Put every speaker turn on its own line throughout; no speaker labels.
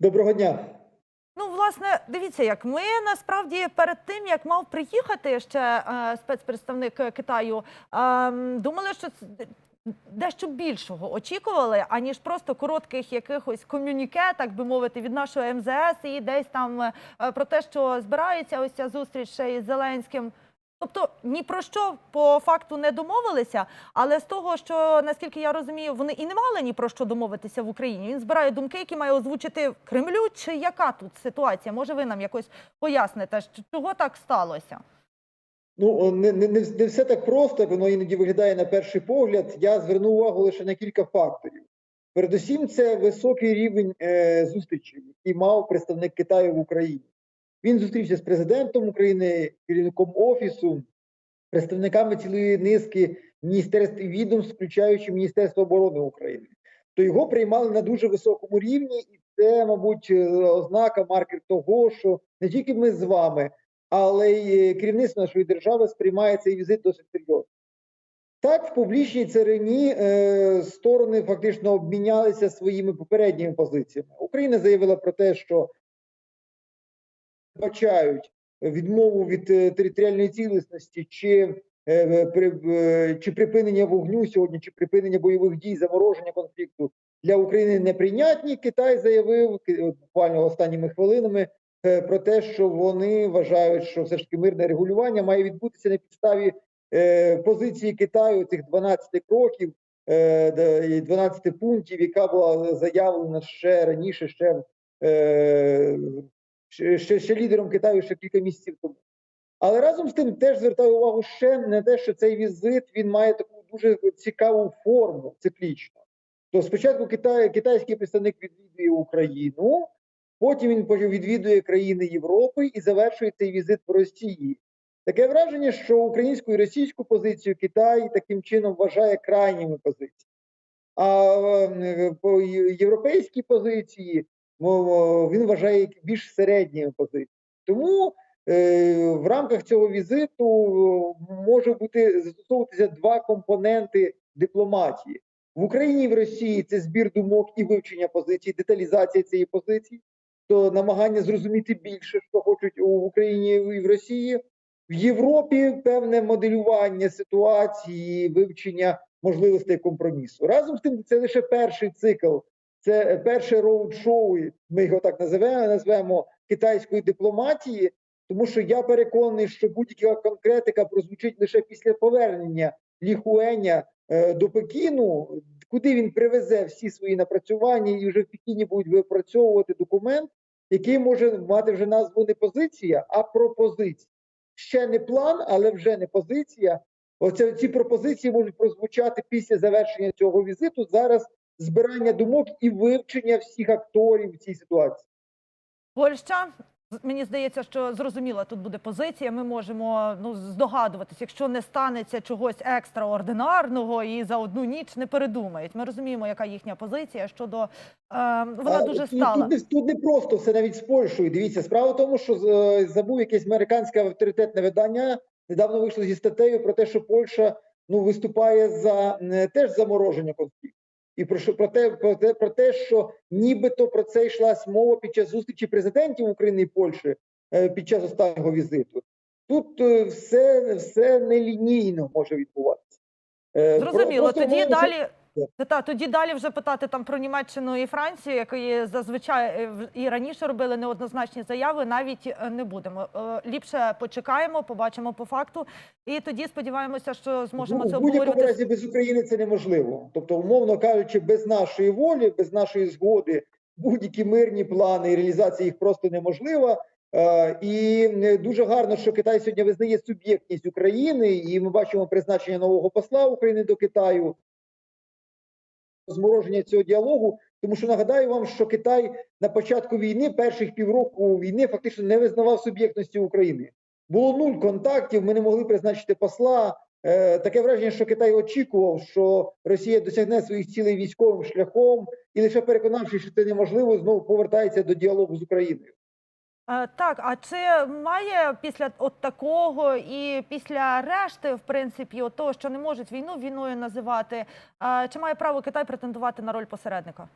Доброго дня.
Ну, власне, дивіться, як ми насправді перед тим, як мав приїхати ще е, спецпредставник Китаю, е, думали, що дещо більшого очікували, аніж просто коротких якихось комюніке, так би мовити, від нашого МЗС і десь там е, про те, що збирається ось ця зустріч ще із Зеленським. Тобто ні про що по факту не домовилися, але з того, що наскільки я розумію, вони і не мали ні про що домовитися в Україні. Він збирає думки, які має озвучити Кремлю. Чи яка тут ситуація? Може, ви нам якось поясните, чого так сталося?
Ну не, не, не все так просто, воно іноді виглядає на перший погляд. Я зверну увагу лише на кілька факторів. Передусім, це високий рівень е, зустрічей, який мав представник Китаю в Україні. Він зустрівся з президентом України, керівником офісу, представниками цілої низки міністерств і відомств, включаючи Міністерство оборони України. То його приймали на дуже високому рівні, і це, мабуть, е, ознака маркер того, що не тільки ми з вами, але й е, керівництво нашої держави сприймає цей візит досить серйозно. Так, в публічній царині е, сторони фактично обмінялися своїми попередніми позиціями. Україна заявила про те, що бачають відмову від е, територіальної цілісності чи, е, е, чи припинення вогню сьогодні, чи припинення бойових дій, замороження конфлікту для України неприйнятні. Китай заявив буквально останніми хвилинами про те, що вони вважають, що все ж таки мирне регулювання має відбутися на підставі позиції Китаю цих 12 кроків, е, і 12 пунктів, яка була заявлена ще раніше, ще, ще, ще, лідером Китаю ще кілька місяців тому. Але разом з тим теж звертаю увагу ще на те, що цей візит він має таку дуже цікаву форму циклічну. То спочатку Китай, китайський представник відвідує Україну, потім він відвідує країни Європи і завершує цей візит в Росії. Таке враження, що українську і російську позицію Китай таким чином вважає крайніми позиціями. А е, по європейській позиції він вважає більш середніми позиціями. Тому е, в рамках цього візиту е, може бути застосовуватися два компоненти дипломатії. В Україні і в Росії це збір думок і вивчення позицій, деталізація цієї позиції, то намагання зрозуміти більше, що хочуть в Україні і в Росії. В Європі певне моделювання ситуації, вивчення можливостей компромісу. Разом з тим, це лише перший цикл, це перше роуд-шоу, ми його так називаємо, назвемо китайської дипломатії, тому що я переконаний, що будь-яка конкретика прозвучить лише після повернення Лі Хуеня е, до Пекіну, куди він привезе всі свої напрацювання, і вже в Пекіні будуть випрацьовувати документ, який може мати вже назву не позиція, а пропозиція. Ще не план, але вже не позиція. Оце ці пропозиції можуть прозвучати після завершення цього візиту. Зараз збирання думок і вивчення всіх акторів в цій ситуації.
Польща. Мені здається, що зрозуміла тут буде позиція. Ми можемо ну здогадуватися, якщо не станеться чогось екстраординарного і за одну ніч не передумають. Ми розуміємо, яка їхня позиція щодо е, вона
А,
дуже стала.
Тут, не- тут не просто все навіть з Польщею. Дивіться, справа в тому, що е, забув якесь американське авторитетне видання. Недавно вийшло зі статтею про те, що Польща ну виступає за е, теж замороження конфлікту. І про що про те, про те, про те, що нібито про це йшлась мова під час зустрічі президентів України і Польщі е, під час останнього візиту. Тут е, все, все нелінійно може відбуватися. Е,
Зрозуміло.
просто
Тоді
мова-
далі. Та, та, тоді далі вже питати там про Німеччину і Францію, які зазвичай е, і раніше робили неоднозначні заяви, навіть е, не будемо. Е, Ліпше почекаємо, побачимо по факту, і тоді сподіваємося, що зможемо
Ну,
це
в будь-якому разі без України це неможливо. Тобто, умовно кажучи, без нашої волі, без нашої згоди, будь-які мирні плани і реалізація їх просто неможлива. І дуже гарно, що Китай сьогодні визнає суб'єктність України, і ми бачимо призначення нового посла України до Китаю. Змороження цього діалогу, тому що нагадаю вам, що Китай на початку війни, перших півроку війни, фактично не визнавав суб'єктності України. Було нуль контактів, ми не могли призначити посла. Е, таке враження, що Китай очікував, що Росія досягне своїх цілей військовим шляхом, і лише переконавшись, що це неможливо, знову повертається до діалогу з Україною.
Е, Так, а чи має після от такого і після решти, в принципі, от того, що не можуть війну війною називати, е, чи має право Китай претендувати на роль посередника?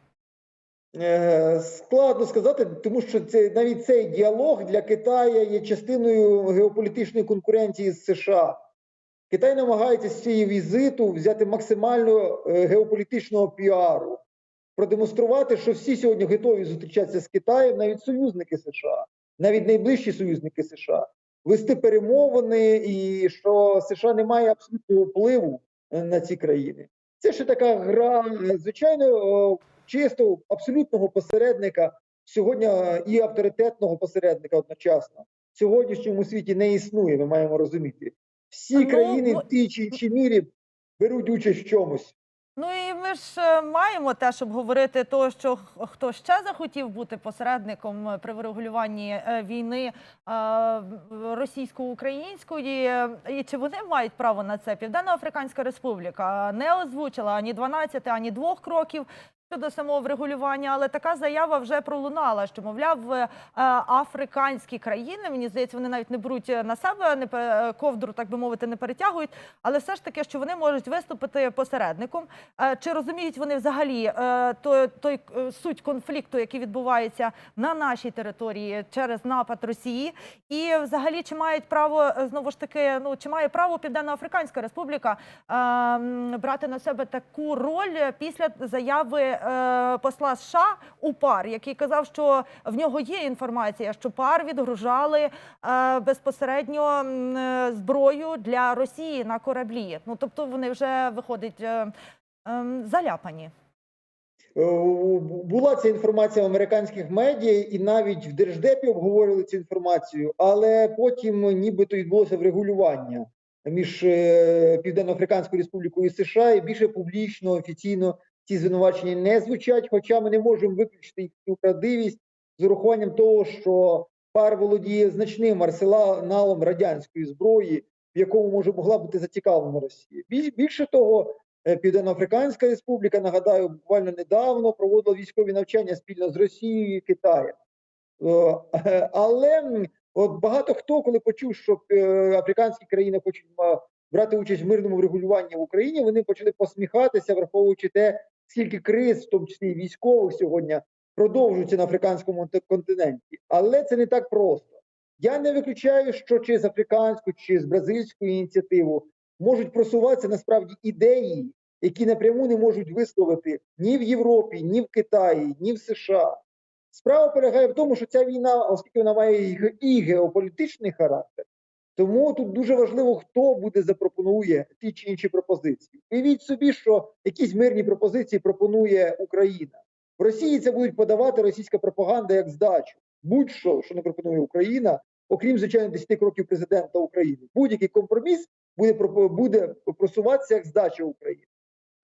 Е, Складно сказати, тому що це навіть цей діалог для Китаю є частиною геополітичної конкуренції з США. Китай намагається з цієї візиту взяти максимально геополітичного піару, продемонструвати, що всі сьогодні готові зустрічатися з Китаєм, навіть союзники США, навіть найближчі союзники США, вести перемовини, і що США не має абсолютного впливу е, на ці країни. Це ще така гра, е, звичайно, чисто абсолютного посередника сьогодні е, і авторитетного посередника одночасно. В сьогоднішньому світі не існує, ми маємо розуміти. Всі
Ну,
країни
ну,
в тій чи іншій мірі беруть участь в чомусь.
Ну і ми ж маємо маємо теж обговорити то, що хто ще захотів бути посередником е, при врегулюванні е, війни е, російсько-української, е, і чи вони мають право на це? Південно-Африканська Республіка не озвучила ані 12, ані двох кроків. Щодо самого врегулювання, але така заява вже пролунала, що мовляв, е, африканські країни, мені здається, вони навіть не беруть на себе не пе- ковдру, так би мовити, не перетягують, але все ж таки, що вони можуть виступити посередником. Е, Чи розуміють вони взагалі е, той, той е, суть конфлікту, який відбувається на нашій території через напад Росії, і взагалі чи мають право е, знову ж таки, ну чи має право Південно-Африканська Республіка е, брати на себе таку роль після заяви е, посла США у пар, який казав, що в нього є інформація, що пар відгружали е, безпосередньо е, зброю для Росії на кораблі. Ну тобто вони вже виходить е, ем, заляпані.
Е, Була ця інформація в американських медіа, і навіть в Держдепі обговорювали цю інформацію, але потім нібито відбулося врегулювання між е, Південно-Африканською Республікою і США, і більше публічно, офіційно ці звинувачення не звучать. Хоча ми не можемо виключити їхню правдивість з урахуванням того, що пар володіє значним арсеналом радянської зброї, в якому може могла бути зацікавлена Росія. Біль- Більше того, Е, Південно-Африканська Республіка, нагадаю, буквально недавно проводила військові навчання спільно з Росією і Китаєм. Е, Але от багато хто, коли почув, що е, африканські країни хочуть брати участь в мирному врегулюванні в Україні, вони почали посміхатися, враховуючи те, скільки криз, в тому числі і військових сьогодні, продовжуються на африканському континенті. Але це не так просто. Я не виключаю, що чи з африканську, чи з бразильську ініціативу можуть просуватися насправді ідеї, які напряму не можуть висловити ні в Європі, ні в Китаї, ні в США. Справа полягає в тому, що ця війна, оскільки вона має і геополітичний характер, тому тут дуже важливо, хто буде запропонує ті чи інші пропозиції. Уявіть собі, що якісь мирні пропозиції пропонує Україна. В Росії це будуть подавати російська пропаганда як здачу. Будь-що, що не пропонує Україна, окрім звичайно 10 кроків президента України. Будь-який компроміс буде буде просуватися як здача України.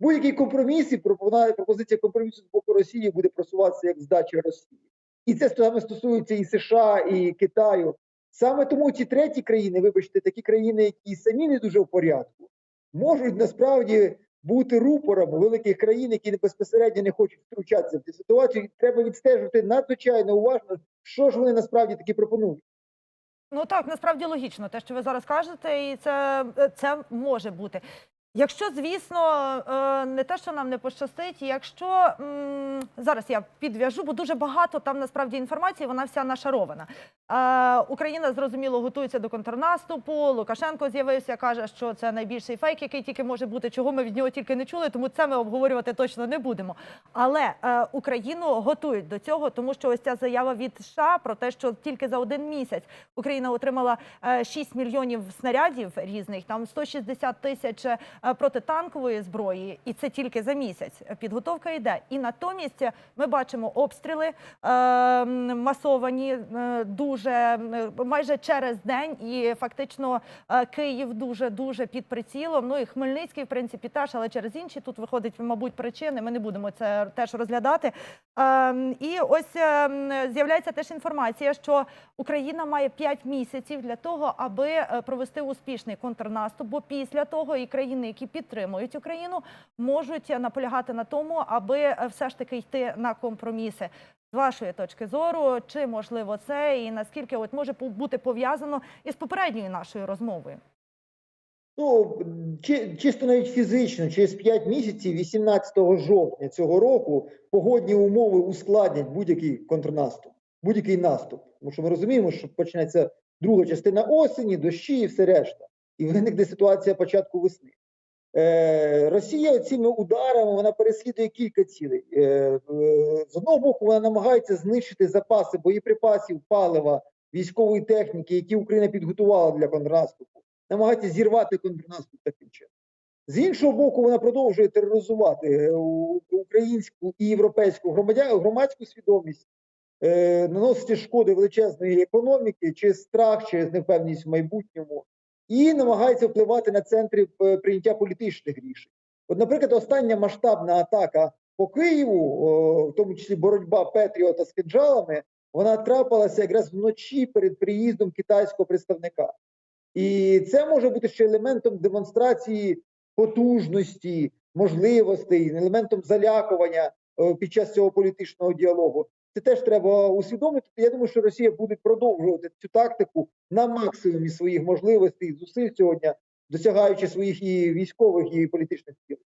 Будь-який компроміс і пропозиція компромісу з боку Росії буде просуватися як здача Росії. І це саме стосується і США, і Китаю. Саме тому ці треті країни, вибачте, такі країни, які самі не дуже в порядку, можуть насправді бути рупором великих країн, які безпосередньо не хочуть втручатися в цю ситуацію. Треба відстежувати надзвичайно уважно, що ж вони насправді таки пропонують.
Ну так, насправді логічно, те, що ви зараз кажете, і це, це може бути. Якщо, звісно, е, не те, що нам не пощастить, якщо зараз я підв'яжу, бо дуже багато там насправді інформації, вона вся нашарована. Е, Україна зрозуміло готується до контрнаступу. Лукашенко з'явився, каже, що це найбільший фейк, який тільки може бути. Чого ми від нього тільки не чули, тому це ми обговорювати точно не будемо. Але е, Україну готують до цього, тому що ось ця заява від США про те, що тільки за один місяць Україна отримала е, 6 мільйонів снарядів різних, там 160 тисяч протитанкової зброї, і це тільки за місяць. Підготовка йде. І натомість ми бачимо обстріли е, масовані е, дуже е, майже через день, і фактично е, Київ дуже дуже під прицілом. Ну і Хмельницький, в принципі, теж, але через інші тут виходить, мабуть, причини. Ми не будемо це теж розглядати. Ем, І ось ем, з'являється теж інформація, що Україна має 5 місяців для того, аби е, провести успішний контрнаступ. Бо після того і країни, які підтримують Україну, можуть наполягати на тому, аби е, все ж таки йти на компроміси. З вашої точки зору, чи можливо це, і наскільки от може бути пов'язано із попередньою нашою розмовою?
Ну, чи, чисто навіть фізично, через 5 місяців, 18 жовтня цього року, погодні умови ускладнять будь-який контрнаступ, будь-який наступ. Тому що ми розуміємо, що почнеться друга частина осені, дощі і все решта. І виникне ситуація початку весни. Е, Росія цими ударами вона переслідує кілька цілей. Е, з одного боку, вона намагається знищити запаси боєприпасів, палива, військової техніки, які Україна підготувала для контрнаступу, намагається зірвати контрнаступ таким чином. З іншого боку, вона продовжує тероризувати е, українську і європейську громадську свідомість, е, наносити шкоди величезної економіки через страх, через невпевненість в майбутньому, і намагається впливати на центри е, прийняття політичних рішень. От, наприклад, остання масштабна атака по Києву, в тому числі боротьба Петріота з кинджалами, вона трапилася якраз вночі перед приїздом китайського представника. І це може бути ще елементом демонстрації потужності, можливостей, елементом залякування е, під час цього політичного діалогу. Це теж треба усвідомити. Я думаю, що Росія буде продовжувати цю тактику на максимумі своїх можливостей і зусиль сьогодні, досягаючи своїх і військових, і політичних цілей.